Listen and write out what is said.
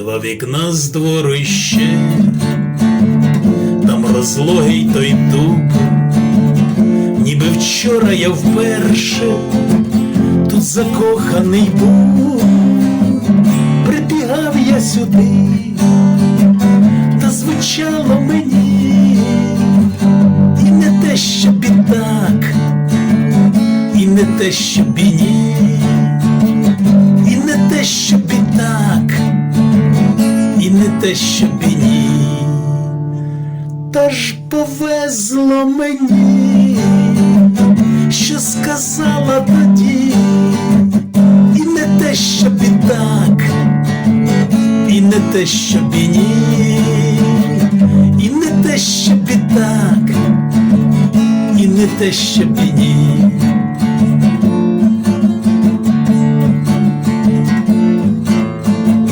Два вікна з двору іще, там розлогий той дуб, ніби вчора я вперше тут закоханий був, прибігав я сюди, та звучало мені, і не те, щоб і так, і не те, щоб і і не те, щоб і ні. Та ж повезло мені, що сказала тоді, і не те, щоб і так, і не те, щоб і ні, і не те, щоб і так, і не те, щоб і ні.